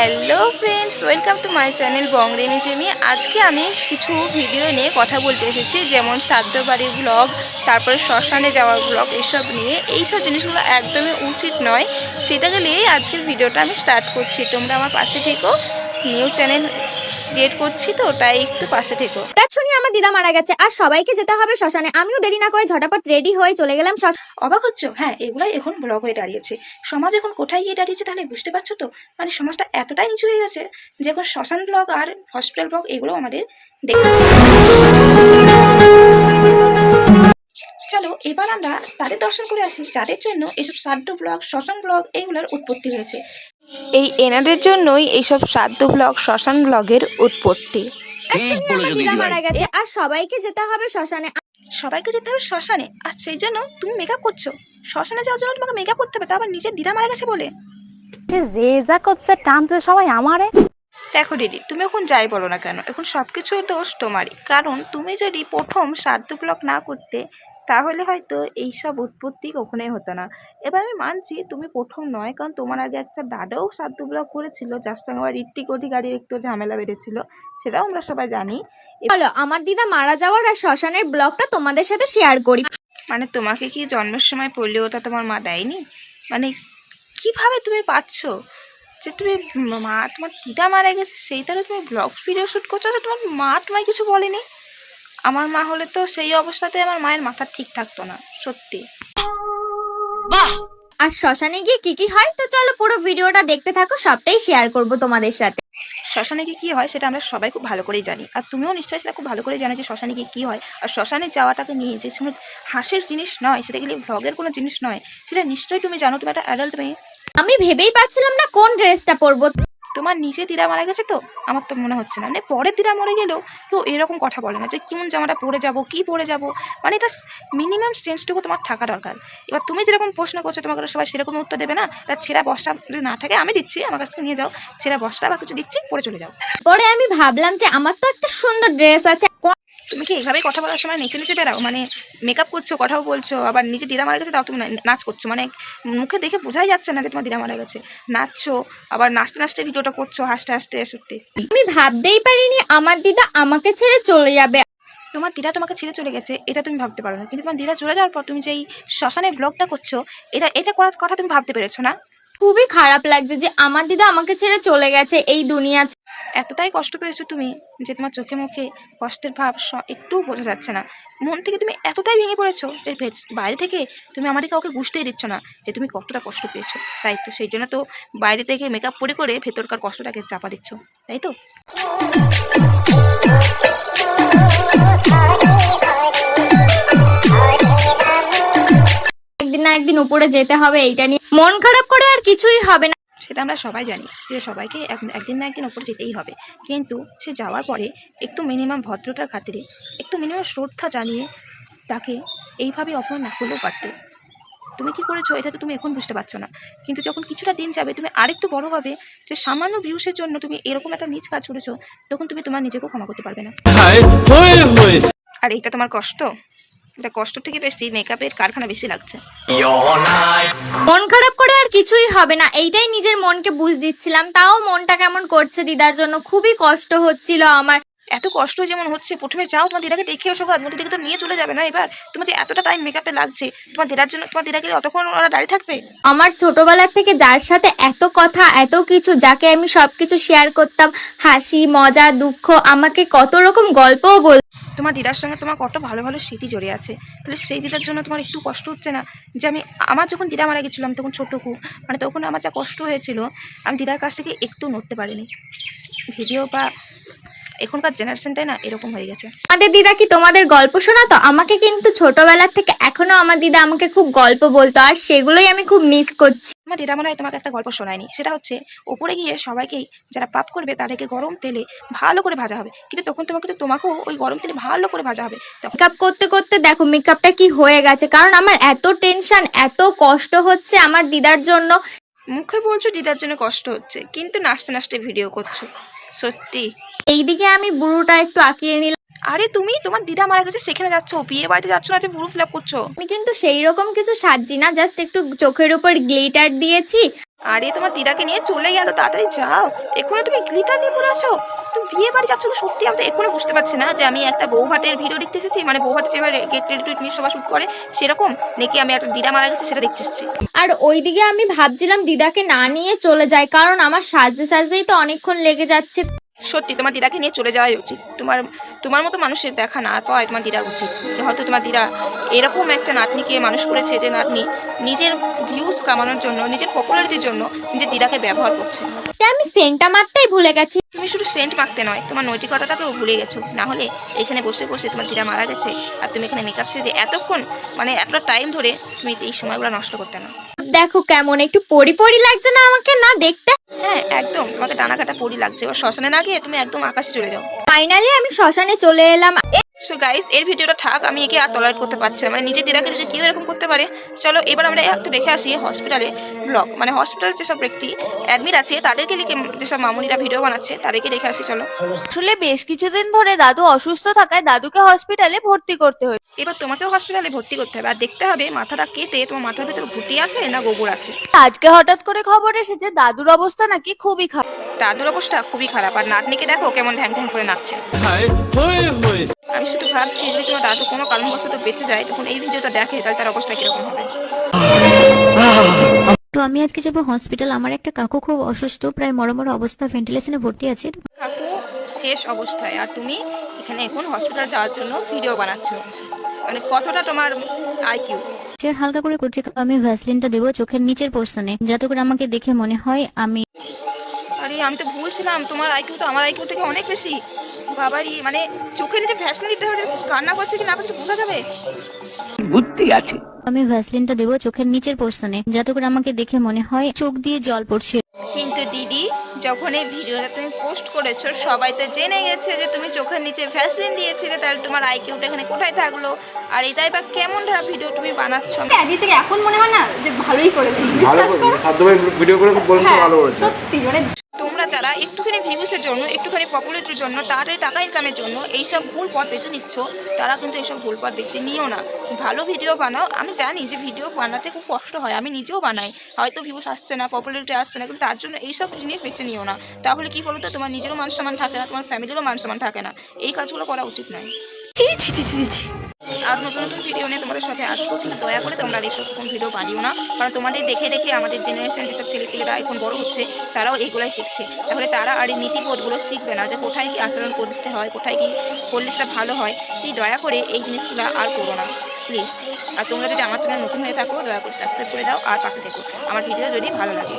Hello friends welcome to my channel বংরেমি জেমি আজকে আমি কিছু ভিডিও নিয়ে কথা বলতে এসেছি, যেমন বাড়ির ব্লগ তারপরে শ্মশানে যাওয়ার ব্লগ এইসব নিয়ে। এইসব জিনিসগুলো একদমই উচিত নয়। সেটাকে নিয়েই আজকের ভিডিওটা আমি স্টার্ট করছি। তোমরা আমার পাশে থেকো। নিউ চ্যানেল ক্রিয়েট করছি তো তাই একটু পাশে থেকো। হঠাৎ শুনি আমার দিদা মারা গেছে আর সবাইকে যেতে হবে শ্মশানে। আমিও দেরি না করে ঝটাপট রেডি হয়ে চলে গেলাম শ্মশানে অবাক হচ্ছ? হ্যাঁ এগুলাই এখন ব্লগ হয়ে দাঁড়িয়েছে। সমাজ এখন কোথায় গিয়ে দাঁড়িয়েছে তাহলে বুঝতে পারছ তো? মানে সমাজটা এতটাই নিচু হয়ে গেছে যে এখন শ্মশান ব্লগ আর হসপিটাল ব্লগ এগুলো আমাদের দেখতে চলো এবার আমরা তাদের দর্শন করে আসি যাদের জন্য এইসব শ্রাদ্ধ ব্লগ শ্মশান ব্লগ এইগুলোর উৎপত্তি হয়েছে। এই এনাদের জন্যই এইসব শ্রাদ্ধ ব্লগ শ্মশান ব্লগের উৎপত্তি। দিদা মারা গেছে আর সবাইকে যেতে হবে শ্মশানে। সবাইকে যেতে হবে শ্মশানে? আর সেই জন্য তুমি মেকআপ করছ। শ্মশানে যাওয়ার জন্য তোমাকে মেকআপ করতে হবে তা আবার নিজের দিদা মারা গেছে বলে। যে যা করছে টানতে সবাই আমারে। দেখো দিদি তুমি এখন যাই বলো না কেন? এখন সব কিছুর দোষ তোমারই। কারণ তুমি যদি প্রথম সাধ্য ব্লক না করতে তাহলে হয়তো এইসব উৎপত্তি কখনোই হতো না। এবার আমি মানছি তুমি প্রথম নয় কারণ তোমার আগে একটা দাদাও সাধ্য ব্লক করেছিল যার সঙ্গে আবার ঋত্বিক অধিকারীর একটু ঝামেলা বেড়েছিল সেটাও আমরা সবাই জানি। বলো আমার দিদা মারা যাওয়ার আর শ্মশানের ব্লগটা তোমাদের সাথে শেয়ার করি। মানে তোমাকে কি জন্মের সময় পোলিওটা তোমার মা দেয়নি? মানে কীভাবে তুমি পাচ্ছ যে তুমি মা তোমার দিদা মারা গেছে সেইটারও তুমি ব্লগ ভিডিও শ্যুট করছ তো তোমার মা তোমায় কিছু বলেনি? আমার মা হলে তো সেই অবস্থাতে আমার মায়ের মাথা ঠিক থাকতো না সত্যি। বাহ! আর শ্মশানে গিয়ে কি কি হয়? তো চলো পুরো ভিডিওটা দেখতে থাকো সবটাই শেয়ার করব তোমাদের সাথে। শ্মশানে গিয়ে কী হয় সেটা আমরা সবাই খুব ভালো করেই জানি। আর তুমিও নিশ্চয়ই সেটা খুব ভালো করে জানো যে শ্মশানে গিয়ে কী হয়। আর শ্মশানে যাওয়াটাকে নিয়ে যে কোনো হাসির জিনিস নয় সেটা গেলে ভ্লগের কোনো জিনিস নয় সেটা নিশ্চয়ই তুমি জানো তুমি একটা অ্যাডাল্ট মেয়ে। আমি ভেবেই পাচ্ছিলাম না কোন ড্রেসটা পরবো। তোমার নিচে দিদা মারা গেছে তো? আমার তো মনে হচ্ছে না। মানে পরে দিদা মরে গেলেও কেউ এরকম কথা বলে না যে কোন জামাটা পরে যাব, কি পরে যাব। মানে এটা মিনিমাম সেন্সটুকু তোমার থাকা দরকার। এবার তুমি যেরকম প্রশ্ন করছ, তোমাকে সবাই সেরকম উত্তর দেবে না? তার ছেঁড়া বস্তা যদি না থাকে, আমি দিচ্ছি, আমার কাছ থেকে নিয়ে যাও। ছেঁড়া বস্তা বা কিছু দিচ্ছি, পরে চলে যাও। পরে আমি ভাবলাম যে আমার তো একটা সুন্দর ড্রেস আছে। তুমি কি এভাবেই কথা বলার সময় নিচে নিচে বেরাও? মানে মেকআপ করছ কথাও বলছো আবার নিজে দিদা মারা গেছে তাও তুমি নাচ করছ। মানে মুখে দেখে বোঝাই যাচ্ছে না যে তোমার দিদা মারা গেছে নাচছো আবার নাচতে নাচতে ভিডিওটা করছ হাসতে হাসতে সত্যি। আমি ভাবতেই পারিনি আমার দিদা আমাকে ছেড়ে চলে যাবে। তোমার দিদা তোমাকে ছেড়ে চলে গেছে এটা তুমি ভাবতে পারো না। কিন্তু তোমার দিদা চলে যাওয়ার পর তুমি যে এই শ্মশানে ব্লগটা করছ এটা এটা করার কথা তুমি ভাবতে পেরেছ না? খুবই খারাপ লাগছে যে আমার দিদা আমাকে ছেড়ে চলে গেছে এই দুনিয়া। এতটাই কষ্ট পেয়েছ তুমি যে তোমার চোখে মুখে কষ্টের ভাব স- একটুও বোঝা যাচ্ছে না। মন থেকে তুমি এতটাই ভেঙে পড়েছো যে বাইরে থেকে তুমি আমাদের কাউকে বুঝতেই দিচ্ছ না যে তুমি কতটা কষ্ট পেয়েছ। তাই তো সেই জন্য তো বাইরে থেকে মেকআপ করে করে ভেতরকার কষ্টটাকে চাপা দিচ্ছ। তাই তো? একদিন না একদিন উপরে যেতে হবে, এইটা নিয়ে মন খারাপ করে আর কিছুই হবে না। সেটা আমরা সবাই জানি যে সবাইকে এক- একদিন না একদিন ওপরে যেতেই হবে। কিন্তু সে যাওয়ার পরে একটু মিনিমাম ভদ্রতার খাতিরে একটু মিনিমাম শ্রদ্ধা জানিয়ে তাকে এইভাবে অপমান না করলেও পারতে। তুমি কি করেছ? এটা তো তুমি এখন বুঝতে পারছ না। কিন্তু যখন কিছুটা দিন যাবে তুমি আরেকটু বড় হবে যে সামান্য ভিউসের জন্য তুমি এরকম একটা নিজ কাজ করেছ তখন তুমি তোমার নিজেকেও ক্ষমা করতে পারবে না। আর এইটা তোমার কষ্ট? এটা কষ্ট থেকে বেশি মেকআপের কারখানা বেশি লাগছে। মন খারাপ কিছুই হবে না। এইটাই নিজের মনকে বুঝ দিচ্ছিলাম। তাও মনটা কেমন করছে দিদার জন্য খুবই কষ্ট হচ্ছিল আমার। এত কষ্ট যেমন হচ্ছে প্রথমে যাও তোমার দিদাকে দেখে ওসব মধ্যে দিকে তো নিয়ে চলে যাবে না এবার? তোমার যে এতটা টাইম মেকআপে লাগছে তোমার দিদার জন্য তোমার দিদাকে অতক্ষণ ওরা দাঁড়িয়ে থাকবে? আমার ছোটবেলা থেকে যার সাথে এত কথা এত কিছু যাকে আমি সবকিছু শেয়ার করতাম হাসি মজা দুঃখ আমাকে কত রকম গল্পও বল তোমার দিদার সঙ্গে তোমার কত ভালো ভালো স্মৃতি জড়িয়ে আছে। তাহলে সেই দিদার জন্য তোমার একটু কষ্ট হচ্ছে না? যে আমি, আমার যখন দিদা মারা গেছিলাম তখন ছোটো খুব মানে তখন আমার যা কষ্ট হয়েছিল, আমি দিদার কাছ থেকে একটু নড়তে পারিনি। ভিডিও বা এখনকার জেনারেশনটাই না এরকম হয়ে গেছে। আমাদের দিদা কি তোমাদের গল্প শোনাতো? আমাকে কিন্তু ছোটবেলা থেকে এখনও আমার দিদা আমাকে খুব গল্প বলতো আর সেগুলোই আমি খুব মিস করছি। আমার দিদা মনে হয় তোমাকে একটা গল্প শোনায়নি। সেটা হচ্ছে ওপরে গিয়ে সবাইকেই যারা পাপ করবে তাদেরকে গরম তেলে ভালো করে ভাজা হবে। কিন্তু তখন তোমাকে তো তোমাকেও ওই গরম তেলে ভালো করে ভাজা হবে। মেকআপ করতে করতে দেখো মেকআপটা কি হয়ে গেছে? কারণ আমার এত টেনশন এত কষ্ট হচ্ছে আমার দিদার জন্য। মুখে বলছো দিদার জন্য কষ্ট হচ্ছে কিন্তু নাচতে নাচতে ভিডিও করছ। সত্যি। এইদিকে আমি বুড়োটা একটু আঁকিয়ে নিলাম। আরে তুমি তোমার দিদা মারা গেছে সেখানে যাচ্ছ। বিয়ে বাড়িতে যাচ্ছ না যে পুরো ফিল আপ করছ? আমি কিন্তু সেই রকম কিছু সাজছি না জাস্ট একটু চোখের উপর গ্লিটার দিয়েছি। আরে তোমার দিদাকে নিয়ে চলে গেল তাড়াতাড়ি যাও। এখনও তুমি গ্লিটার নিয়ে পড়ে আছো? তুমি বিয়ে বাড়ি যাচ্ছ সত্যি? আমি তো এখনও বুঝতে পারছি না যে আমি একটা বৌভাটের ভিডিও দেখতে এসেছি। মানে বৌভাটের যেভাবে গেট রেডি টু মিট সবার শুট করে সেরকম নাকি আমি একটা দিদা মারা গেছে সেটা দেখতে এসেছি। আর ওইদিকে আমি ভাবছিলাম দিদাকে না নিয়ে চলে যাই কারণ আমার সাজতে সাজতেই তো অনেকক্ষণ লেগে যাচ্ছে। সত্যি তোমার দিদাকে নিয়ে চলে যাওয়াই উচিত। তোমার তোমার মতো মানুষের দেখা না পাওয়াই তোমার দিদার উচিত। যে হয়তো তোমার দিদা এরকম একটা নাতনিকে মানুষ করেছে যে নাতনি নিজের ভিউজ কামানোর জন্য নিজের পপুলারিটির জন্য নিজের দিদাকে ব্যবহার করছে। আমি সেন্টটা মারতেই ভুলে গেছি। তুমি শুধু সেন্ট মাখতে নয় তোমার নৈতিকতাটাকেও ভুলে গেছো। না হলে এখানে বসে বসে তোমার দিদা মারা গেছে আর তুমি এখানে মেকআপ সেজে এতক্ষণ মানে এতটা টাইম ধরে তুমি এই সময়গুলো নষ্ট করতে না। দেখো কেমন একটু পরি পরি লাগছে না আমাকে? না দেখতে? হ্যাঁ একদম। তোমাকে দানা কাটা পরি লাগছে। এবার শ্মশানে না গিয়ে তুমি একদম আকাশে চলে যাও। ফাইনালি আমি শ্মশানে চলে এলাম। সো গাইস এর ভিডিওটা থাক আমি একে আর টলারেট করতে পারছি না। মানে নিজের দিদাকে যে কেউ এরকম করতে পারে চলো এবার আমরা একটু দেখে আসি হসপিটালে ব্লগ মানে হসপিটালে যেসব ব্যক্তি অ্যাডমিট আছে তাদেরকে লিখে যেসব মামুনিরা ভিডিও বানাচ্ছে তাদেরকে দেখে আসি চলো। আসলে বেশ কিছুদিন ধরে দাদু অসুস্থ থাকায় দাদুকে হসপিটালে ভর্তি করতে হয় এবার তোমাকেও হসপিটালে ভর্তি করতে হবে। আর দেখতে হবে মাথাটা কেটে তোমার মাথার ভিতরে ভুটি আছে না গোবর আছে? আজকে হঠাৎ করে খবর এসেছে দাদুর অবস্থা নাকি খুবই খারাপ। দাদুর অবস্থা খুবই খারাপ। আর নাতনিকে দেখো কেমন ঢ্যাং ঢ্যাং করে নাচছে। হায় হয়ে হয়ে। আমি শুধু ভাবছি যদি তোমার দাদু কোনো কারণবশত বেঁচে যায় তখন এই ভিডিওটা দেখে তাহলে তার অবস্থা কীরকম হবে? তো আমি আজকে যাব হসপিটাল আমার একটা কাকু খুব অসুস্থ প্রায় মরমর অবস্থা ভেন্টিলেশনে ভর্তি আছে। কাকু শেষ অবস্থায় আর তুমি এখানে এখন হসপিটাল যাওয়ার জন্য ভিডিও বানাচ্ছো। মানে কতটা তোমার আইকিউ চেয়ার হালকা করে করছি আমি ভ্যাসলিনটা দেবো চোখের নিচের পোর্শনে যাতে করে আমাকে দেখে মনে হয় আমি আরে আমি তো ভুলছিলাম তোমার আইকিউ তো আমার আইকিউ থেকে অনেক বেশি। বাবারই মানে চোখের নিচে ফ্যাশন দিতে হবে কান্না করছ কি না করছ বোঝা যাবে? আমি ভ্যাসলিনটা দেবো চোখের নিচের পোর্শনে যাতে করে আমাকে দেখে মনে হয় চোখ দিয়ে জল পড়ছে। কিন্তু দিদি যখন এই ভিডিওটা তুমি পোস্ট করেছ সবাই তো জেনে গেছে যে তুমি চোখের নিচে ভ্যাসলিন দিয়েছিলে তাহলে তোমার আইকিউটা এখানে কোথায় থাকল? আর এটাই বা কেমন ধরা ভিডিও তুমি বানাচ্ছ? আদি থেকে এখন মনে হয় না যে ভালোই করেছি ভালো বিশ্বাস করো? ভিডিও করে খুব বলুন হ্যাঁ ভালো করেছে। সত্যি মানে তোমরা যারা একটুখানি ভিউসের জন্য, একটুখানি পপুলারিটির জন্য তাড়াতাড়ি টাকা ইনকামের জন্য এইসব ভুল পথ বেছে নিচ্ছ, তারা কিন্তু এইসব ভুল পথ বেছে নিও না। ভালো ভিডিও বানাও। আমি জানি যে ভিডিও বানাতে খুব কষ্ট হয়, আমি নিজেও বানাই। হয়তো ভিউস আসছে না পপুলারিটি আসছে না, কিন্তু তার জন্য এইসব জিনিস বেছে নিও না। তাহলে কি বলো তো তোমার নিজেরও মান সম্মান থাকে না, তোমার ফ্যামিলিরও মান সম্মান থাকে না। এই কাজগুলো করা উচিত নয়। আর নতুন নতুন ভিডিও নিয়ে তোমাদের সাথে আসব, কিন্তু দয়া করে তোমরা এইসব কোন ভিডিও বানিও না। কারণ তোমাদের দেখে দেখে আমাদের জেনারেশন যেসব ছেলেপিলেরা এখন বড় হচ্ছে, তারাও এইগুলাই শিখছে। তাহলে তারা আর এই নীতিবোধগুলো শিখবে না যে কোথায় কী আচরণ করতে হয়, কোথায় কী করলে সেটা ভালো হয়। এই দয়া করে এই জিনিসগুলো আর করো না প্লিজ আর তোমরা যদি আমার চ্যানেল নতুন হয়ে থাকো, দয়া করে সাবস্ক্রাইব করে দাও, আর পাশে থেকো। আমার ভিডিও যদি ভালো লাগে।